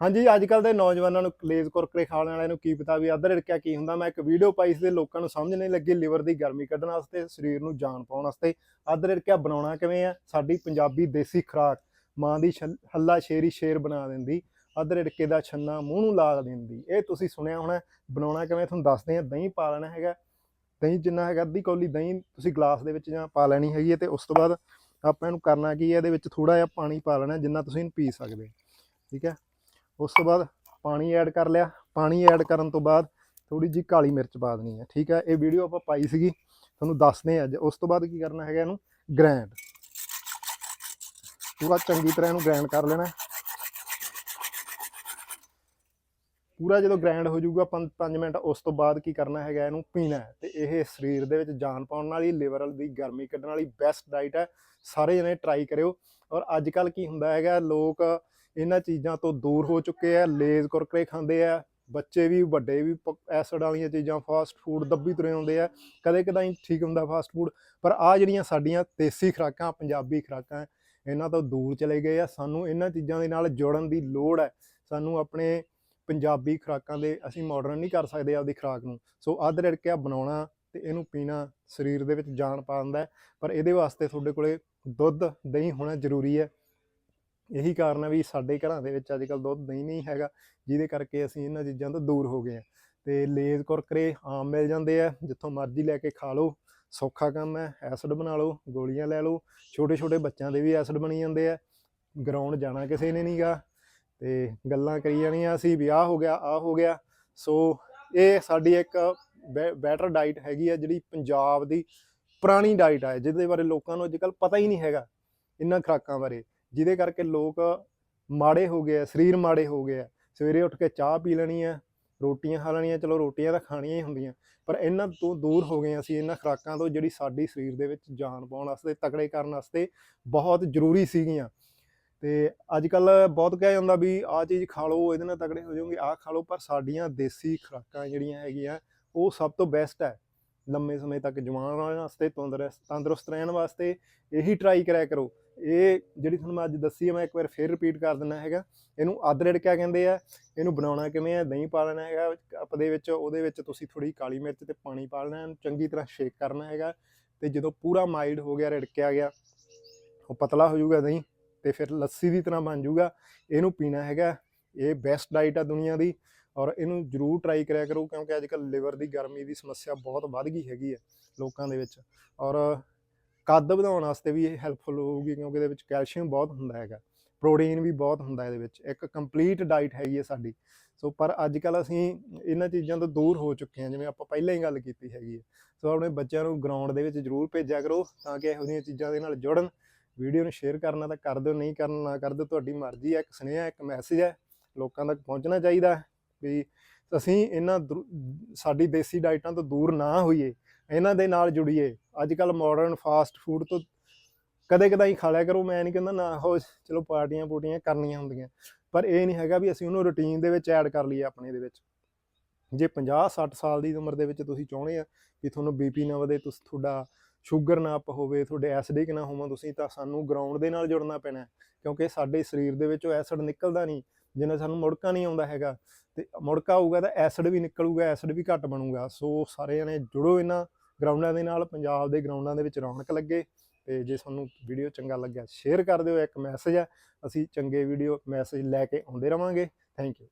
ਹਾਂਜੀ ਅੱਜ ਕੱਲ ਦੇ ਨੌਜਵਾਨਾਂ ਨੂੰ ਲੇਜ਼ ਕੁਰਕਰੇ ਖਾਣ ਵਾਲਿਆਂ ਨੂੰ ਕੀ ਪਤਾ ਵੀ ਅੱਧ ਇਰਕਿਆ ਕੀ ਹੁੰਦਾ। ਮੈਂ ਇੱਕ ਵੀਡੀਓ ਪਾਈ ਸੀ ਤੇ ਲੋਕਾਂ ਨੂੰ ਸਮਝ ਨਹੀਂ ਲੱਗੀ ਲਿਵਰ ਦੀ ਗਰਮੀ ਕੱਢਣ ਵਾਸਤੇ, ਸਰੀਰ ਨੂੰ ਜਾਨ ਪਾਉਣ ਵਾਸਤੇ। ਅੱਧ ਇਰਕਿਆ ਬਣਾਉਣਾ ਕਿਵੇਂ ਆ? ਸਾਡੀ ਪੰਜਾਬੀ ਦੇਸੀ ਖੁਰਾਕ, ਮਾਂ ਦੀ ਛਲ- ਹੱਲਾ ਸ਼ੇਰੀ ਸ਼ੇਰ ਬਣਾ ਦਿੰਦੀ ਅੱਧ ਇਰਕੇ ਦਾ ਛੰਨਾ ਮੂੰਹ ਨੂੰ ਲਾ ਦਿੰਦੀ। ਇਹ ਤੁਸੀਂ ਸੁਣਿਆ ਹੋਣਾ, ਬਣਾਉਣਾ ਕਿਵੇਂ? ਤੁਹਾਨੂੰ ਦੱਸਦੇ ਆ ਦਹੀਂ ਪਾ ਲੈਣਾ ਹੈਗਾ। ਦਹੀਂ ਜਿੰਨਾ ਹੈਗਾ, ਅੱਧੀ ਕੌਲੀ ਦਹੀਂ ਤੁਸੀਂ ਗਲਾਸ ਦੇ ਵਿੱਚ ਜਾਂ ਪਾ ਲੈਣੀ ਹੈਗੀ ਹੈ ਤੇ ਉਸ ਤੋਂ ਬਾਅਦ ਆਪਾਂ ਇਹਨੂੰ ਕਰਨਾ ਕੀ ਹੈ, ਇਹਦੇ ਵਿੱਚ ਥੋੜਾ ਜਿਹਾ ਪਾਣੀ ਪਾ ਲੈਣਾ ਜਿੰਨਾ ਤੁਸੀਂ ਪੀ ਸਕਦੇ ਠੀਕ ਹੈ? ਉਸ ਤੋਂ ਬਾਅਦ ਪਾਣੀ ਐਡ ਕਰ ਲਿਆ। ਪਾਣੀ ਐਡ ਕਰਨ ਤੋਂ ਬਾਅਦ ਥੋੜੀ ਜੀ ਕਾਲੀ ਮਿਰਚ ਪਾ ਦੇਣੀ ਹੈ, ਠੀਕ ਹੈ? ਇਹ ਵੀਡੀਓ ਆਪਾਂ ਪਾਈ ਸੀਗੀ, ਤੁਹਾਨੂੰ ਦੱਸਦੇ ਹਾਂ ਅੱਜ। ਉਸ ਤੋਂ ਬਾਅਦ ਕੀ ਕਰਨਾ ਹੈਗਾ ਇਹਨੂੰ? ਗ੍ਰੈਂਡ ਪੂਰਾ ਚੰਗੀ ਤਰ੍ਹਾਂ ਇਹਨੂੰ ਗ੍ਰੈਂਡ ਕਰ ਲੈਣਾ ਪੂਰਾ ਜਦੋਂ ਗ੍ਰੈਂਡ ਹੋ ਜਾਊਗਾ 5 ਮਿੰਟ, ਉਸ ਤੋਂ ਬਾਅਦ ਕੀ ਕਰਨਾ ਹੈਗਾ ਇਹਨੂੰ? ਪੀਣਾ ਹੈ। ਤੇ ਇਹ ਸਰੀਰ ਦੇ ਵਿੱਚ ਜਾਨ ਪਾਉਣ ਵਾਲੀ ਲਿਵਰ ਦੀ ਗਰਮੀ ਕੱਢਣ ਵਾਲੀ ਬੈਸਟ ਡਾਈਟ ਹੈ। ਸਾਰੇ ਜਣੇ ਟਰਾਈ ਕਰਿਓ। ਔਰ ਅੱਜ ਕੱਲ ਕੀ ਹੁੰਦਾ ਹੈਗਾ, ਲੋਕ ਇਹਨਾਂ ਚੀਜ਼ਾਂ ਤੋਂ ਦੂਰ ਹੋ ਚੁੱਕੇ ਆ, ਲੇਜ਼ ਕੁਰਕਰੇ ਖਾਂਦੇ ਆ, ਬੱਚੇ ਵੀ ਵੱਡੇ ਵੀ ਐਸਿਡ ਵਾਲੀਆਂ ਚੀਜ਼ਾਂ ਫਾਸਟ ਫੂਡ ਦੱਬੀ ਤੁਰੇ ਆਉਂਦੇ ਆ, ਕਦੇ ਕਦਾਈ ਠੀਕ ਹੁੰਦਾ ਫਾਸਟ ਫੂਡ ਪਰ ਆ ਜਿਹੜੀਆਂ ਸਾਡੀਆਂ ਦੇਸੀ ਖੁਰਾਕਾਂ, ਪੰਜਾਬੀ ਖੁਰਾਕਾਂ, ਇਹਨਾਂ ਤੋਂ ਦੂਰ ਚਲੇ ਗਏ ਆ, ਸਾਨੂੰ ਇਹਨਾਂ ਚੀਜ਼ਾਂ ਦੇ ਨਾਲ ਜੁੜਨ ਦੀ ਲੋੜ ਹੈ, ਸਾਨੂੰ ਆਪਣੇ ਪੰਜਾਬੀ ਖੁਰਾਕਾਂ ਦੇ ਅਸੀਂ ਮਾਡਰਨ ਨਹੀਂ ਕਰ ਸਕਦੇ ਆਪਦੀ ਖੁਰਾਕ ਨੂੰ, ਸੋ ਅੱਧ ਰਿੜਕਿਆ ਬਣਾਉਣਾ ਤੇ ਇਹਨੂੰ ਪੀਣਾ ਸਰੀਰ ਦੇ ਵਿੱਚ ਜਾਨ ਪਾ ਦਿੰਦਾ ਪਰ ਇਹਦੇ ਵਾਸਤੇ ਤੁਹਾਡੇ ਕੋਲੇ ਦੁੱਧ, ਦਹੀਂ ਹੋਣਾ ਜ਼ਰੂਰੀ ਹੈ ਇਹੀ ਕਾਰਨ ਹੈ ਵੀ ਸਾਡੇ ਘਰਾਂ ਦੇ ਵਿੱਚ ਅੱਜ ਕੱਲ ਦੁੱਧ ਦਹੀਂ ਨਹੀਂ ਹੈਗਾ, ਜਿਹਦੇ ਕਰਕੇ ਅਸੀਂ ਇਹਨਾਂ ਚੀਜ਼ਾਂ ਤੋਂ ਦੂਰ ਹੋ ਗਏ ਆ। ਤੇ ਲੇਜ਼ ਕੁਰਕਰੇ ਆਮ ਮਿਲ ਜਾਂਦੇ ਆ, ਜਿੱਥੋਂ ਮਰਜ਼ੀ ਲੈ ਕੇ ਖਾ ਲਓ, ਸੌਖਾ ਕੰਮ ਹੈ, ਐਸਿਡ ਬਣਾ ਲਓ, ਗੋਲੀਆਂ ਲੈ ਲਓ ਛੋਟੇ ਛੋਟੇ ਬੱਚਿਆਂ ਦੇ ਵੀ ਐਸਿਡ ਬਣੀ ਜਾਂਦੇ ਆ ਗਰਾਊਂਡ ਜਾਣਾ ਕਿਸੇ ਨੇ ਨਹੀਂਗਾ ਤੇ ਗੱਲਾਂ ਕਰੀ ਜਾਣੀਆਂ ਅਸੀਂ ਵੀ ਆਹ ਹੋ ਗਿਆ, ਆਹ ਹੋ ਗਿਆ, ਸੋ ਇਹ ਸਾਡੀ ਇੱਕ ਬੈਟਰ ਡਾਈਟ ਹੈਗੀ ਆ, ਜਿਹੜੀ ਪੰਜਾਬ ਦੀ ਪੁਰਾਣੀ ਡਾਈਟ ਹੈ ਜਿਹਦੇ ਬਾਰੇ ਲੋਕਾਂ ਨੂੰ ਅੱਜਕੱਲ ਪਤਾ ਹੀ ਨਹੀਂ ਹੈਗਾ, ਇਹਨਾਂ ਖੁਰਾਕਾਂ ਬਾਰੇ। ਜਿਹਦੇ ਕਰਕੇ ਲੋਕ ਮਾੜੇ ਹੋ ਗਏ ਆ, ਸਰੀਰ ਮਾੜੇ ਹੋ ਗਏ ਆ। ਸਵੇਰੇ ਉੱਠ ਕੇ ਚਾਹ ਪੀ ਲੈਣੀ ਆ, ਰੋਟੀਆਂ ਖਾ ਲੈਣੀਆਂ, ਚਲੋ ਰੋਟੀਆਂ ਤਾਂ ਖਾਣੀਆਂ ਹੀ ਹੁੰਦੀਆਂ, ਪਰ ਇਹਨਾਂ ਤੋਂ ਦੂਰ ਹੋ ਗਏ ਅਸੀਂ, ਇਹਨਾਂ ਖੁਰਾਕਾਂ ਤੋਂ ਜਿਹੜੀ ਸਾਡੀ ਸਰੀਰ ਦੇ ਵਿੱਚ ਜਾਨ ਪਾਉਣ ਵਾਸਤੇ, ਤਕੜੇ ਕਰਨ ਵਾਸਤੇ ਬਹੁਤ ਜ਼ਰੂਰੀ ਸੀਗੀਆਂ। ਤੇ ਅੱਜ ਕੱਲ ਬਹੁਤ ਕਿਹਾ ਜਾਂਦਾ ਵੀ ਆਹ ਚੀਜ਼ ਖਾ ਲਓ, ਇਹਦੇ ਨਾਲ ਤਕੜੇ ਹੋ ਜਾਓਗੇ, ਆਹ ਖਾ ਲਓ, ਪਰ ਸਾਡੀਆਂ ਦੇਸੀ ਖੁਰਾਕਾਂ ਜਿਹੜੀਆਂ ਹੈਗੀਆਂ, ਉਹ ਸਭ ਤੋਂ ਬੈਸਟ ਹੈ। ਲੰਮੇ ਸਮੇਂ ਤੱਕ ਜਵਾਨ ਰਹਿਣ ਵਾਸਤੇ, ਤੰਦਰੁਸਤ ਤੰਦਰੁਸਤ ਰਹਿਣ ਵਾਸਤੇ ਇਹੀ ਟਰਾਈ ਕਰਿਆ ਕਰੋ। ਇਹ ਜਿਹੜੀ ਤੁਹਾਨੂੰ ਮੈਂ ਅੱਜ ਦੱਸੀ ਹੈ ਮੈਂ ਇੱਕ ਵਾਰ ਫੇਰ ਰਿਪੀਟ ਕਰ ਦਿੰਦਾ ਹੈਗਾ। ਇਹਨੂੰ ਅੱਧ ਰਿੜਕਿਆ ਕਹਿੰਦੇ ਆ, ਇਹਨੂੰ ਬਣਾਉਣਾ ਕਿਵੇਂ ਹੈ ਦਹੀਂ ਪਾ ਲੈਣਾ ਹੈਗਾ, ਕੱਪ ਦੇ ਵਿੱਚ, ਉਹਦੇ ਵਿੱਚ ਤੁਸੀਂ ਥੋੜੀ ਕਾਲੀ ਮਿਰਚ ਤੇ ਪਾਣੀ ਪਾ ਲੈਣਾ, ਇਹਨੂੰ ਚੰਗੀ ਤਰ੍ਹਾਂ ਸ਼ੇਕ ਕਰਨਾ ਹੈਗਾ ਤੇ ਜਦੋਂ ਪੂਰਾ ਮਾਈਲਡ ਹੋ ਗਿਆ, ਰਿੜਕਿਆ ਗਿਆ, ਉਹ ਪਤਲਾ ਹੋ ਜਾਊਗਾ ਦਹੀਂ ਤੇ ਫਿਰ ਲੱਸੀ ਦੀ ਤਰ੍ਹਾਂ ਬਣ ਜਾਊਗਾ। ਇਹਨੂੰ ਪੀਣਾ ਹੈਗਾ, ਇਹ ਬੈਸਟ ਡਾਈਟ ਆ ਦੁਨੀਆ ਦੀ ਔਰ ਇਹਨੂੰ ਜਰੂਰ ਟਰਾਈ ਕਰਿਆ ਕਰੋ ਕਿਉਂਕਿ ਅੱਜ ਕੱਲ ਲਿਵਰ ਦੀ ਗਰਮੀ ਦੀ ਸਮੱਸਿਆ ਬਹੁਤ ਵੱਧ ਗਈ ਹੈਗੀ ਹੈ ਲੋਕਾਂ ਦੇ ਵਿੱਚ ਔਰ ਕੱਦ ਵਧਾਉਣ ਵਾਸਤੇ ਵੀ ਇਹ ਹੈਲਪਫੁਲ ਹੋਊਗੀ ਕਿਉਂਕਿ ਇਹਦੇ ਵਿੱਚ ਕੈਲਸ਼ੀਅਮ ਬਹੁਤ ਹੁੰਦਾ ਹੈਗਾ। ਪ੍ਰੋਟੀਨ ਵੀ ਬਹੁਤ ਹੁੰਦਾ ਇਹਦੇ ਵਿੱਚ। ਇੱਕ ਕੰਪਲੀਟ ਡਾਈਟ ਹੈਗੀ ਹੈ ਸਾਡੀ। ਸੋ ਪਰ ਅੱਜ ਕੱਲ ਅਸੀਂ ਇਹਨਾਂ ਚੀਜ਼ਾਂ ਤੋਂ ਦੂਰ ਹੋ ਚੁੱਕੇ ਹਾਂ, ਜਿਵੇਂ ਆਪਾਂ ਪਹਿਲਾਂ ਹੀ ਗੱਲ ਕੀਤੀ ਹੈਗੀ ਹੈ। ਸੋ ਆਪਣੇ ਬੱਚਿਆਂ ਨੂੰ ਗਰਾਊਂਡ ਦੇ ਵਿੱਚ ਜਰੂਰ ਭੇਜਿਆ ਕਰੋ ਤਾਂ ਕਿ ਇਹੋ ਜਿਹੀਆਂ ਚੀਜ਼ਾਂ ਦੇ ਨਾਲ ਜੁੜਨ। ਵੀਡੀਓ ਨੂੰ ਸ਼ੇਅਰ ਕਰਨਾ ਤਾਂ ਕਰ ਦਿਓ, ਨਹੀਂ ਕਰਨਾ ਨਾ ਕਰ ਦਿਓ। ਤੁਹਾਡੀ ਮਰਜ਼ੀ ਹੈ, ਇੱਕ ਸੁਨੇਹਾ, ਇੱਕ ਮੈਸੇਜ ਹੈ। ਲੋਕਾਂ ਤੱਕ ਪਹੁੰਚਣਾ ਚਾਹੀਦਾ ਵੀ ਅਸੀਂ ਇਹਨਾਂ ਦੂ- ਸਾਡੀ ਦੇਸੀ ਡਾਈਟਾਂ ਤੋਂ ਦੂਰ ਨਾ ਹੋਈਏ। ਇਹਨਾਂ ਦੇ ਨਾਲ ਜੁੜੀਏ। ਅੱਜ ਕੱਲ ਮਾਡਰਨ ਫਾਸਟ ਫੂਡ ਤੋਂ ਕਦੇ ਕਦਾਈ ਖਾ ਲਿਆ ਕਰੋ, ਮੈਂ ਨਹੀਂ ਕਹਿੰਦਾ ਨਾ ਹੋ ਚਲੋ ਪਾਰਟੀਆਂ ਪੂਟੀਆਂ ਕਰਨੀਆਂ ਹੁੰਦੀਆਂ। ਪਰ ਇਹ ਨਹੀਂ ਹੈਗਾ ਵੀ ਅਸੀਂ ਉਹਨੂੰ ਰੁਟੀਨ ਦੇ ਵਿੱਚ ਐਡ ਕਰ ਲਈਏ ਆਪਣੇ ਦੇ ਵਿੱਚ। ਜੇ 50 60 ਸਾਲ ਦੀ ਉਮਰ ਦੇ ਵਿੱਚ ਤੁਸੀਂ ਚਾਹੁੰਦੇ ਆ ਕਿ ਤੁਹਾਨੂੰ ਬੀਪੀ ਨਾ ਵਧੇ, ਤੁਸੀਂ, ਤੁਹਾਡਾ ਸ਼ੂਗਰ ਨਾ ਅਪ ਹੋਵੇ, ਤੁਹਾਡੇ ਐਸਿਡਿਕ ਨਾ ਹੋਵੋ ਤੁਸੀਂ, ਤਾਂ ਸਾਨੂੰ ਗਰਾਊਂਡ ਦੇ ਨਾਲ ਜੁੜਨਾ ਪੈਣਾ ਕਿਉਂਕਿ ਸਾਡੇ ਸਰੀਰ ਦੇ ਵਿੱਚੋਂ ਐਸਿਡ ਨਿਕਲਦਾ ਨਹੀਂ ਜਿੰਨਾ ਸਾਨੂੰ ਮੁੜਕਾ ਨਹੀਂ ਆਉਂਦਾ ਹੈਗਾ। ਤੇ ਮੁੜਕਾ ਆਊਗਾ ਤਾਂ ਐਸਿਡ ਵੀ ਨਿਕਲੂਗਾ ਐਸਿਡ ਵੀ ਘੱਟ ਬਣੂਗਾ। ਸੋ ਸਾਰਿਆਂ ਨੇ ਜੁੜੋ ਇਹਨਾਂ ਗਰਾਊਂਡਾਂ ਦੇ ਨਾਲ, ਪੰਜਾਬ ਦੇ ਗਰਾਊਂਡਾਂ ਦੇ ਵਿੱਚ ਰੌਣਕ ਲੱਗੇ ਤੇ ਜੇ ਤੁਹਾਨੂੰ ਵੀਡੀਓ ਚੰਗਾ ਲੱਗਿਆ, ਸ਼ੇਅਰ ਕਰ ਦਿਓ, ਇੱਕ ਮੈਸੇਜ ਹੈ। ਅਸੀਂ ਚੰਗੇ ਵੀਡੀਓ ਮੈਸੇਜ ਲੈ ਕੇ ਆਉਂਦੇ ਰਵਾਂਗੇ। Thank you